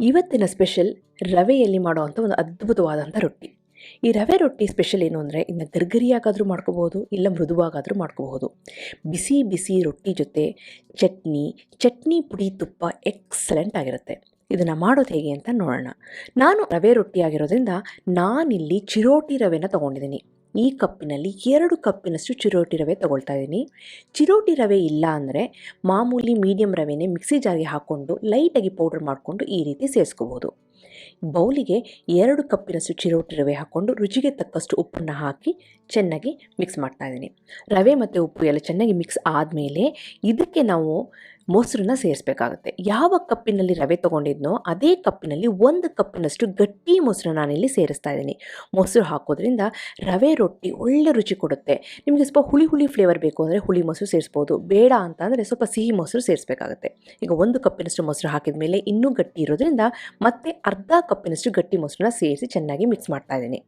ಇವತ್ತಿನ ಸ್ಪೆಷಲ್ ರವೆಯಲ್ಲಿ ಮಾಡುವಂಥ ಒಂದು ಅದ್ಭುತವಾದಂಥ ರೊಟ್ಟಿ. ಈ ರವೆ ರೊಟ್ಟಿ ಸ್ಪೆಷಲ್ ಏನು ಅಂದರೆ ಇನ್ನು ಗರ್ಗರಿಯಾಗಾದರೂ ಮಾಡ್ಕೋಬೋದು ಇಲ್ಲ ಮೃದುವಾಗಾದರೂ ಮಾಡ್ಕೋಬಹುದು. ಬಿಸಿ ಬಿಸಿ ರೊಟ್ಟಿ ಜೊತೆ ಚಟ್ನಿ ಚಟ್ನಿ ಪುಡಿ ತುಪ್ಪ ಎಕ್ಸಲೆಂಟ್ ಆಗಿರುತ್ತೆ. ಇದನ್ನು ಮಾಡೋದು ಹೇಗೆ ಅಂತ ನೋಡೋಣ. ನಾನು ರವೆ ರೊಟ್ಟಿ ಆಗಿರೋದ್ರಿಂದ ನಾನಿಲ್ಲಿ ಚಿರೋಟಿ ರವೆನ ತೊಗೊಂಡಿದ್ದೀನಿ. ಈ ಕಪ್ಪಿನಲ್ಲಿ ಎರಡು ಕಪ್ಪಿನಷ್ಟು ಚಿರೋಟಿ ರವೆ ತೊಗೊಳ್ತಾ ಇದ್ದೀನಿ. ಚಿರೋಟಿ ರವೆ ಇಲ್ಲ ಅಂದರೆ ಮಾಮೂಲಿ ಮೀಡಿಯಂ ರವೆನೇ ಮಿಕ್ಸಿ ಜಾರಿಗೆ ಹಾಕ್ಕೊಂಡು ಲೈಟಾಗಿ ಪೌಡ್ರ್ ಮಾಡಿಕೊಂಡು ಈ ರೀತಿ ಸೇರಿಸ್ಕೋಬೋದು. ಬೌಲಿಗೆ ಎರಡು ಕಪ್ಪಿನಷ್ಟು ಚಿರೋಟಿ ರವೆ ಹಾಕ್ಕೊಂಡು ರುಚಿಗೆ ತಕ್ಕಷ್ಟು ಉಪ್ಪನ್ನು ಹಾಕಿ ಚೆನ್ನಾಗಿ ಮಿಕ್ಸ್ ಮಾಡ್ತಾ ಇದ್ದೀನಿ. ರವೆ ಮತ್ತು ಉಪ್ಪು ಎಲ್ಲ ಚೆನ್ನಾಗಿ ಮಿಕ್ಸ್ ಆದಮೇಲೆ ಇದಕ್ಕೆ ನಾವು ಮೊಸರನ್ನ ಸೇರಿಸ್ಬೇಕಾಗುತ್ತೆ. ಯಾವ ಕಪ್ಪಿನಲ್ಲಿ ರವೆ ತೊಗೊಂಡಿದ್ನೋ ಅದೇ ಕಪ್ಪಿನಲ್ಲಿ ಒಂದು ಕಪ್ಪಿನಷ್ಟು ಗಟ್ಟಿ ಮೊಸರು ನಾನಿಲ್ಲಿ ಸೇರಿಸ್ತಾ ಇದ್ದೀನಿ. ಮೊಸರು ಹಾಕೋದ್ರಿಂದ ರವೆ ರೊಟ್ಟಿ ಒಳ್ಳೆ ರುಚಿ ಕೊಡುತ್ತೆ. ನಿಮಗೆ ಸ್ವಲ್ಪ ಹುಳಿ ಹುಳಿ ಫ್ಲೇವರ್ ಬೇಕು ಅಂದರೆ ಹುಳಿ ಮೊಸರು ಸೇರಿಸ್ಬೋದು. ಬೇಡ ಅಂತ ಅಂದರೆ ಸ್ವಲ್ಪ ಸಿಹಿ ಮೊಸರು ಸೇರಿಸ್ಬೇಕಾಗುತ್ತೆ. ಈಗ ಒಂದು ಕಪ್ಪಿನಷ್ಟು ಮೊಸರು ಹಾಕಿದ ಮೇಲೆ ಇನ್ನೂ ಗಟ್ಟಿ ಇರೋದ್ರಿಂದ ಮತ್ತೆ ಅರ್ಧ ಕಪ್ಪಿನಷ್ಟು ಗಟ್ಟಿ ಮೊಸರನ್ನ ಸೇರಿಸಿ ಚೆನ್ನಾಗಿ ಮಿಕ್ಸ್ ಮಾಡ್ತಾ ಇದ್ದೀನಿ.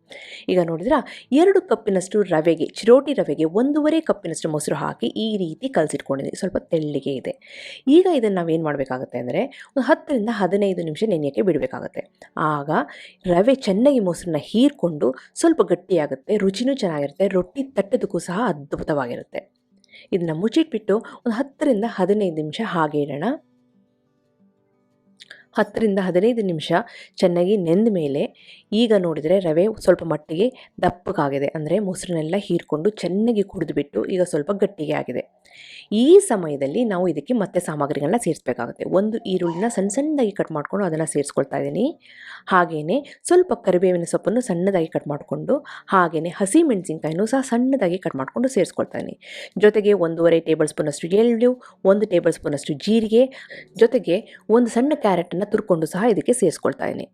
ಈಗ ನೋಡಿದ್ರೆ, ಎರಡು ಕಪ್ಪಿನಷ್ಟು ರವೆಗೆ, ಚಿರೋಟಿ ರವೆಗೆ ಒಂದೂವರೆ ಕಪ್ಪಿನಷ್ಟು ಮೊಸರು ಹಾಕಿ ಈ ರೀತಿ ಕಲಸಿಟ್ಕೊಂಡಿದ್ದೀನಿ. ಸ್ವಲ್ಪ ತೆಳ್ಳಿಗೆ ಇದೆ. ಈಗ ಇದನ್ನು ನಾವೇನು ಮಾಡಬೇಕಾಗುತ್ತೆ ಅಂದರೆ ಒಂದು ಹತ್ತರಿಂದ ಹದಿನೈದು ನಿಮಿಷ ನೆನೆಯೋಕ್ಕೆ ಬಿಡಬೇಕಾಗುತ್ತೆ. ಆಗ ರವೆ ಚೆನ್ನಾಗಿ ಮೊಸರನ್ನ ಹೀರ್ಕೊಂಡು ಸ್ವಲ್ಪ ಗಟ್ಟಿಯಾಗುತ್ತೆ, ರುಚಿನೂ ಚೆನ್ನಾಗಿರುತ್ತೆ, ರೊಟ್ಟಿ ತಟ್ಟದಕ್ಕೂ ಸಹ ಅದ್ಭುತವಾಗಿರುತ್ತೆ. ಇದನ್ನು ಮುಚ್ಚಿಟ್ಬಿಟ್ಟು ಒಂದು ಹತ್ತರಿಂದ ಹದಿನೈದು ನಿಮಿಷ ಹಾಗೆ ಇಡೋಣ. ಹತ್ತರಿಂದ ಹದಿನೈದು ನಿಮಿಷ ಚೆನ್ನಾಗಿ ನೆಂದ ಮೇಲೆ ಈಗ ನೋಡಿದರೆ ರವೆ ಸ್ವಲ್ಪ ಮಟ್ಟಿಗೆ ದಪ್ಪಗಾಗಿದೆ. ಅಂದರೆ ಮೊಸರನ್ನೆಲ್ಲ ಹೀರ್ಕೊಂಡು ಚೆನ್ನಾಗಿ ಕುಡಿದುಬಿಟ್ಟು ಈಗ ಸ್ವಲ್ಪ ಗಟ್ಟಿಗೆ ಆಗಿದೆ. ಈ ಸಮಯದಲ್ಲಿ ನಾವು ಇದಕ್ಕೆ ಮತ್ತೆ ಸಾಮಗ್ರಿಗಳನ್ನ ಸೇರಿಸಬೇಕಾಗುತ್ತೆ. ಒಂದು ಈರುಳ್ಳಿನ ಸಣ್ಣ ಸಣ್ಣದಾಗಿ ಕಟ್ ಮಾಡಿಕೊಂಡು ಅದನ್ನು ಸೇರಿಸ್ಕೊಳ್ತಾ ಇದ್ದೀನಿ. ಹಾಗೆಯೇ ಸ್ವಲ್ಪ ಕರಿಬೇವಿನ ಸೊಪ್ಪನ್ನು ಸಣ್ಣದಾಗಿ ಕಟ್ ಮಾಡಿಕೊಂಡು ಹಾಗೆಯೇ ಹಸಿ ಮೆಣಸಿನ್ಕಾಯಿನೂ ಸಹ ಸಣ್ಣದಾಗಿ ಕಟ್ ಮಾಡಿಕೊಂಡು ಸೇರಿಸ್ಕೊಳ್ತಾ ಇದ್ದೀನಿ. ಜೊತೆಗೆ ಒಂದೂವರೆ ಟೇಬಲ್ ಸ್ಪೂನಷ್ಟು ಎಳ್ಳು, ಒಂದು ಟೇಬಲ್ ಸ್ಪೂನಷ್ಟು ಜೀರಿಗೆ, ಜೊತೆಗೆ ಒಂದು ಸಣ್ಣ ಕ್ಯಾರೆಟನ್ನು ತುರ್ಕೊಂಡು ಸಹ ಇದಕ್ಕೆ ಸೇರಿಸ್ಕೊಳ್ತಾ ಇದ್ದೀನಿ.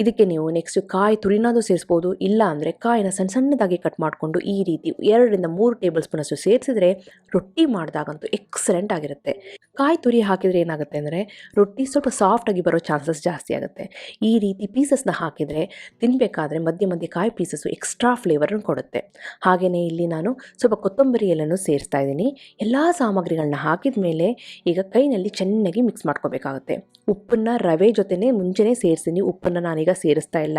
ಇದಕ್ಕೆ ನೀವು ನೆಕ್ಸ್ಟ್ ಕಾಯಿ ತುರಿನಾದರೂ ಸೇರಿಸ್ಬೋದು, ಇಲ್ಲ ಅಂದರೆ ಕಾಯಿನ ಸಣ್ಣ ಸಣ್ಣದಾಗಿ ಕಟ್ ಮಾಡಿಕೊಂಡು ಈ ರೀತಿ ಎರಡರಿಂದ ಮೂರು ಟೇಬಲ್ ಸ್ಪೂನಷ್ಟು ಸೇರಿಸಿದ್ರೆ ರೊಟ್ಟಿ ಮಾಡಿದಾಗಂತೂ ಎಕ್ಸಲೆಂಟ್ ಆಗಿರುತ್ತೆ. ಕಾಯಿ ತುರಿ ಹಾಕಿದರೆ ಏನಾಗುತ್ತೆ ಅಂದರೆ ರೊಟ್ಟಿ ಸ್ವಲ್ಪ ಸಾಫ್ಟಾಗಿ ಬರೋ ಚಾನ್ಸಸ್ ಜಾಸ್ತಿ ಆಗುತ್ತೆ. ಈ ರೀತಿ ಪೀಸಸ್ನ ಹಾಕಿದರೆ ತಿನ್ನಬೇಕಾದ್ರೆ ಮಧ್ಯೆ ಮಧ್ಯೆ ಕಾಯಿ ಪೀಸಸ್ಸು ಎಕ್ಸ್ಟ್ರಾ ಫ್ಲೇವರನ್ನು ಕೊಡುತ್ತೆ. ಹಾಗೆಯೇ ಇಲ್ಲಿ ನಾನು ಸ್ವಲ್ಪ ಕೊತ್ತಂಬರಿ ಎಲ್ಲನೂ ಸೇರಿಸ್ತಾ ಇದ್ದೀನಿ. ಎಲ್ಲ ಸಾಮಗ್ರಿಗಳನ್ನ ಹಾಕಿದ ಮೇಲೆ ಈಗ ಕೈನಲ್ಲಿ ಚೆನ್ನಾಗಿ ಮಿಕ್ಸ್ ಮಾಡ್ಕೋಬೇಕಾಗುತ್ತೆ. ಉಪ್ಪನ್ನು ರವೆ ಜೊತೆನೇ ಮುಂಚೆನೇ ಸೇರಿಸಿನಿ ಉಪ್ಪನ್ನು ನಾನೀಗ ಸೇರಿಸ್ತಾ ಇಲ್ಲ.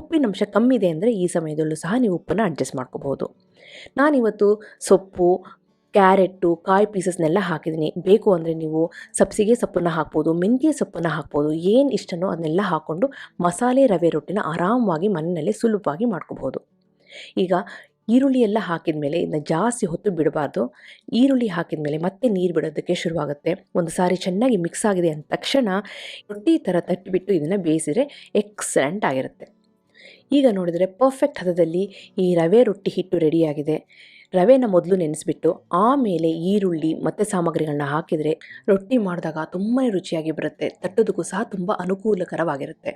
ಉಪ್ಪಿನ ಅಂಶ ಕಮ್ಮಿ ಇದೆ ಅಂದರೆ ಈ ಸಮಯದಲ್ಲೂ ಸಹ ನೀವು ಉಪ್ಪನ್ನು ಅಡ್ಜಸ್ಟ್ ಮಾಡ್ಕೋಬೋದು ನಾನಿವತ್ತು ಸೊಪ್ಪು, ಕ್ಯಾರೆಟ್ಟು, ಕಾಯಿ ಪೀಸಸ್ನೆಲ್ಲ ಹಾಕಿದ್ದೀನಿ. ಬೇಕು ಅಂದರೆ ನೀವು ಸಬ್ಸಿಗೆ ಸೊಪ್ಪನ್ನು ಹಾಕ್ಬೋದು, ಮೆಂತ್ಯ ಸೊಪ್ಪನ್ನು ಹಾಕ್ಬೋದು, ಏನು ಇಷ್ಟನೋ ಅದನ್ನೆಲ್ಲ ಹಾಕ್ಕೊಂಡು ಮಸಾಲೆ ರವೆ ರೊಟ್ಟಿನ ಆರಾಮವಾಗಿ ಮನೆಯಲ್ಲೇ ಸುಲಭವಾಗಿ ಮಾಡ್ಕೋಬೋದು ಈಗ ಈರುಳ್ಳಿ ಎಲ್ಲ ಹಾಕಿದ ಮೇಲೆ ಇದನ್ನ ಜಾಸ್ತಿ ಹೊತ್ತು ಬಿಡಬಾರ್ದು. ಈರುಳ್ಳಿ ಹಾಕಿದ ಮೇಲೆ ಮತ್ತೆ ನೀರು ಬಿಡೋದಕ್ಕೆ ಶುರುವಾಗುತ್ತೆ. ಒಂದು ಸಾರಿ ಚೆನ್ನಾಗಿ ಮಿಕ್ಸ್ ಆಗಿದೆ ಅಂದ ತಕ್ಷಣ ರೊಟ್ಟಿ ಥರ ತಟ್ಟಿಬಿಟ್ಟು ಇದನ್ನು ಬೇಯಿಸಿದರೆ ಎಕ್ಸಲೆಂಟ್ ಆಗಿರುತ್ತೆ. ಈಗ ನೋಡಿದರೆ ಪರ್ಫೆಕ್ಟ್ ಹದದಲ್ಲಿ ಈ ರವೆ ರೊಟ್ಟಿ ಹಿಟ್ಟು ರೆಡಿಯಾಗಿದೆ ರವೆನ ಮೊದಲು ನೆನೆಸ್ಬಿಟ್ಟು ಆಮೇಲೆ ಈರುಳ್ಳಿ ಮತ್ತು ಸಾಮಗ್ರಿಗಳನ್ನ ಹಾಕಿದರೆ ರೊಟ್ಟಿ ಮಾಡಿದಾಗ ತುಂಬಾ ರುಚಿಯಾಗಿ ಬರುತ್ತೆ. ತಟ್ಟೋದಕ್ಕೂ ಸಹ ತುಂಬ ಅನುಕೂಲಕರವಾಗಿರುತ್ತೆ.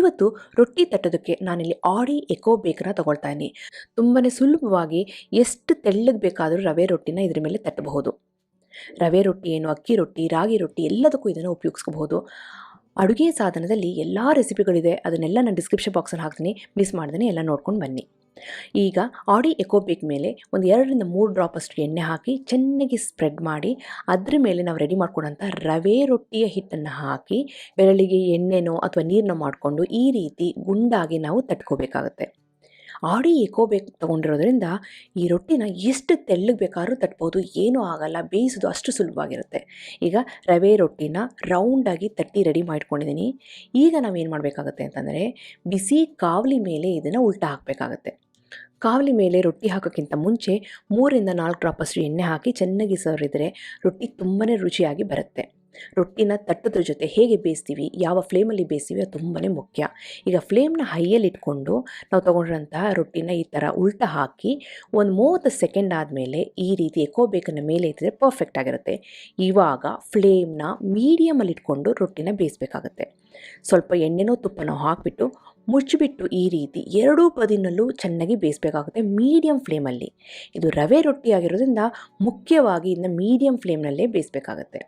ಇವತ್ತು ರೊಟ್ಟಿ ತಟ್ಟೋದಕ್ಕೆ ನಾನಿಲ್ಲಿ ಆಡಿ ಎಕೋ ಬೇಕನ್ನ ತಗೊಳ್ತಾ ಇದ್ದೀನಿ. ತುಂಬಾ ಸುಲಭವಾಗಿ ಎಷ್ಟು ತೆಳ್ಳಗೆ ಬೇಕಾದರೂ ರವೆ ರೊಟ್ಟಿನ ಇದ್ರ ಮೇಲೆ ತಟ್ಟಬಹುದು. ರವೆ ರೊಟ್ಟಿ ಏನು, ಅಕ್ಕಿ ರೊಟ್ಟಿ, ರಾಗಿ ರೊಟ್ಟಿ ಎಲ್ಲದಕ್ಕೂ ಇದನ್ನು ಉಪಯೋಗಿಸ್ಕೋಬಹುದು. ಅಡುಗೆ ಸಾಧನದಲ್ಲಿ ಎಲ್ಲ ರೆಸಿಪಿಗಳಿದೆ ಅದನ್ನೆಲ್ಲ ನಾನು ಡಿಸ್ಕ್ರಿಪ್ಷನ್ ಬಾಕ್ಸಲ್ಲಿ ಹಾಕ್ತೀನಿ. ಮಿಸ್ ಮಾಡ್ದೇ ಎಲ್ಲ ನೋಡ್ಕೊಂಡು ಬನ್ನಿ. ಈಗ ಆಡಿ ಎಕೋಬೇಕ್ ಮೇಲೆ ಒಂದು ಎರಡರಿಂದ ಮೂರು ಡ್ರಾಪ್ ಅಷ್ಟು ಎಣ್ಣೆ ಹಾಕಿ ಚೆನ್ನಾಗಿ ಸ್ಪ್ರೆಡ್ ಮಾಡಿ ಅದ್ರ ಮೇಲೆ ನಾವು ರೆಡಿ ಮಾಡ್ಕೊಂಡಂಥ ರವೆ ರೊಟ್ಟಿಯ ಹಿಟ್ಟನ್ನು ಹಾಕಿ ಬೆರಳಿಗೆ ಎಣ್ಣೆನೋ ಅಥವಾ ನೀರನ್ನೋ ಮಾಡಿಕೊಂಡು ಈ ರೀತಿ ಗುಂಡಾಗಿ ನಾವು ತಟ್ಕೋಬೇಕಾಗುತ್ತೆ. ಆಡಿ ಎಕೋಬೇಕು ತೊಗೊಂಡಿರೋದ್ರಿಂದ ಈ ರೊಟ್ಟಿನ ಎಷ್ಟು ತೆಳ್ಳಗೆ ಬೇಕಾದ್ರೂ ತಟ್ಬೋದು. ಏನೂ ಆಗಲ್ಲ, ಬೇಯಿಸೋದು ಅಷ್ಟು ಸುಲಭವಾಗಿರುತ್ತೆ. ಈಗ ರವೆ ರೊಟ್ಟಿನ ರೌಂಡಾಗಿ ತಟ್ಟಿ ರೆಡಿ ಮಾಡ್ಕೊಂಡಿದ್ದೀನಿ. ಈಗ ನಾವೇನು ಮಾಡಬೇಕಾಗುತ್ತೆ ಅಂತಂದರೆ ಬಿಸಿ ಕಾವಲಿ ಮೇಲೆ ಇದನ್ನು ಉಲ್ಟಾ ಹಾಕಬೇಕಾಗತ್ತೆ. ಕಾವಲಿ ಮೇಲೆ ರೊಟ್ಟಿ ಹಾಕೋಕ್ಕಿಂತ ಮುಂಚೆ ಮೂರಿಂದ ನಾಲ್ಕು ಡ್ರಾಪಷ್ಟು ಎಣ್ಣೆ ಹಾಕಿ ಚೆನ್ನಾಗಿ ಸವರಿದರೆ ರೊಟ್ಟಿ ತುಂಬಾ ರುಚಿಯಾಗಿ ಬರುತ್ತೆ. ರೊಟ್ಟಿನ ತಟ್ಟದ್ರ ಜೊತೆ ಹೇಗೆ ಬೇಯಿಸ್ತೀವಿ, ಯಾವ ಫ್ಲೇಮಲ್ಲಿ ಬೇಯಿಸ್ತೀವಿ ಅದು ತುಂಬಾ ಮುಖ್ಯ. ಈಗ ಫ್ಲೇಮ್ನ ಹೈಯಲ್ಲಿ ಇಟ್ಕೊಂಡು ನಾವು ತೊಗೊಂಡಿರೋಂತಹ ರೊಟ್ಟಿನ ಈ ಥರ ಉಲ್ಟ ಹಾಕಿ ಒಂದು ಮೂವತ್ತು ಸೆಕೆಂಡ್ ಆದಮೇಲೆ ಈ ರೀತಿ ಎಕೋ ಬೇಕನ್ನ ಮೇಲೆ ಇದ್ದರೆ ಪರ್ಫೆಕ್ಟ್ ಆಗಿರುತ್ತೆ. ಇವಾಗ ಫ್ಲೇಮ್ನ ಮೀಡಿಯಮಲ್ಲಿ ಇಟ್ಕೊಂಡು ರೊಟ್ಟಿನ ಬೇಯಿಸ್ಬೇಕಾಗತ್ತೆ. ಸ್ವಲ್ಪ ಎಣ್ಣೆನೋ ತುಪ್ಪನೋ ಹಾಕಿಬಿಟ್ಟು ಮುಚ್ಚಿಬಿಟ್ಟು ಈ ರೀತಿ ಎರಡೂ ಬದಿನಲ್ಲೂ ಚೆನ್ನಾಗಿ ಬೇಯಿಸಬೇಕಾಗುತ್ತೆ ಮೀಡಿಯಮ್ ಫ್ಲೇಮಲ್ಲಿ ಇದು ರವೆ ರೊಟ್ಟಿ ಆಗಿರೋದ್ರಿಂದ ಮುಖ್ಯವಾಗಿ ಇದನ್ನ ಮೀಡಿಯಮ್ ಫ್ಲೇಮ್ನಲ್ಲೇ ಬೇಯಿಸಬೇಕಾಗತ್ತೆ.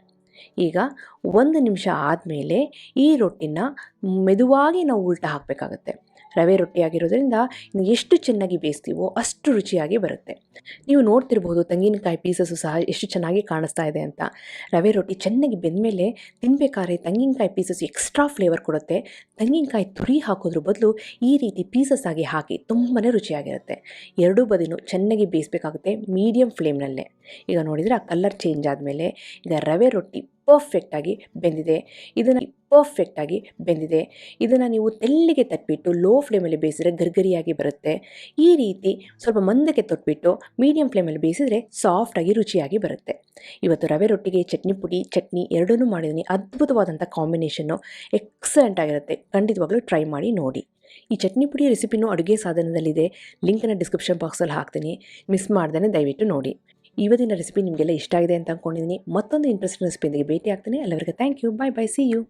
ಈಗ ಒಂದು ನಿಮಿಷ ಆದಮೇಲೆ ಈ ರೊಟ್ಟಿನ ಮೆದುವಾಗಿ ನಾವು ಉಲ್ಟ ಹಾಕಬೇಕಾಗತ್ತೆ. ರವೆ ರೊಟ್ಟಿ ಆಗಿರೋದ್ರಿಂದ ಇನ್ನು ಎಷ್ಟು ಚೆನ್ನಾಗಿ ಬೇಯಿಸ್ತೀವೋ ಅಷ್ಟು ರುಚಿಯಾಗಿ ಬರುತ್ತೆ. ನೀವು ನೋಡ್ತಿರ್ಬೋದು ತೆಂಗಿನಕಾಯಿ ಪೀಸಸ್ಸು ಸಹ ಎಷ್ಟು ಚೆನ್ನಾಗಿ ಕಾಣಿಸ್ತಾ ಇದೆ ಅಂತ. ರವೆ ರೊಟ್ಟಿ ಚೆನ್ನಾಗಿ ಬೆಂದಮೇಲೆ ತಿನ್ಬೇಕಾದ್ರೆ ತೆಂಗಿನಕಾಯಿ ಪೀಸಸ್ ಎಕ್ಸ್ಟ್ರಾ ಫ್ಲೇವರ್ ಕೊಡುತ್ತೆ. ತೆಂಗಿನಕಾಯಿ ತುರಿ ಹಾಕೋದ್ರ ಬದಲು ಈ ರೀತಿ ಪೀಸಸ್ ಆಗಿ ಹಾಕಿ ತುಂಬಾ ರುಚಿಯಾಗಿರುತ್ತೆ. ಎರಡೂ ಬದಿನೂ ಚೆನ್ನಾಗಿ ಬೇಯಿಸಬೇಕಾಗುತ್ತೆ ಮೀಡಿಯಮ್ ಫ್ಲೇಮ್ನಲ್ಲೇ. ಈಗ ನೋಡಿದರೆ ಆ ಕಲರ್ ಚೇಂಜ್ ಆದಮೇಲೆ ಈಗ ರವೆ ರೊಟ್ಟಿ ಪರ್ಫೆಕ್ಟಾಗಿ ಬೆಂದಿದೆ. ಇದನ್ನು ಪರ್ಫೆಕ್ಟಾಗಿ ಬೆಂದಿದೆ. ಇದನ್ನು ನೀವು ತೆಲ್ಲಿಗೆ ತಟ್ಬಿಟ್ಟು ಲೋ ಫ್ಲೇಮಲ್ಲಿ ಬೇಯಿಸಿದ್ರೆ ಗರ್ಗರಿಯಾಗಿ ಬರುತ್ತೆ. ಈ ರೀತಿ ಸ್ವಲ್ಪ ಮಂದಕ್ಕೆ ತೊಟ್ಬಿಟ್ಟು ಮೀಡಿಯಂ ಫ್ಲೇಮಲ್ಲಿ ಬೇಯಿಸಿದ್ರೆ ಸಾಫ್ಟಾಗಿ ರುಚಿಯಾಗಿ ಬರುತ್ತೆ. ಇವತ್ತು ರವೆ ರೊಟ್ಟಿಗೆ, ಚಟ್ನಿ ಪುಡಿ, ಚಟ್ನಿ ಎರಡನ್ನೂ ಮಾಡಿದ್ದೀನಿ. ಅದ್ಭುತವಾದಂಥ ಕಾಂಬಿನೇಷನ್ನು ಎಕ್ಸಲೆಂಟ್ ಆಗಿರುತ್ತೆ. ಖಂಡಿತವಾಗ್ಲೂ ಟ್ರೈ ಮಾಡಿ ನೋಡಿ. ಈ ಚಟ್ನಿ ಪುಡಿ ರೆಸಿಪಿನೂ ಅಡುಗೆ ಸಾಧನದಲ್ಲಿದೆ. ಲಿಂಕನ್ನು ಡಿಸ್ಕ್ರಿಪ್ಷನ್ ಬಾಕ್ಸಲ್ಲಿ ಹಾಕ್ತೀನಿ. ಮಿಸ್ ಮಾಡ್ದೇ ದಯವಿಟ್ಟು ನೋಡಿ. ಇವತ್ತಿನ ರೆಸಿಪಿ ನಿಮಗೆಲ್ಲ ಇಷ್ಟ ಆಗಿದೆ ಅಂತ ಅಂದ್ಕೊಂಡಿದ್ದೀನಿ ಮತ್ತೊಂದು ಇಂಟ್ರೆಸ್ಟಿಂಗ್ ರೆಸಿಪಿಯೊಂದಿಗೆ ಭೇಟಿ ಆಗ್ತೀನಿ ಅಲ್ಲಿವರೆಗೆ thank you bye bye see you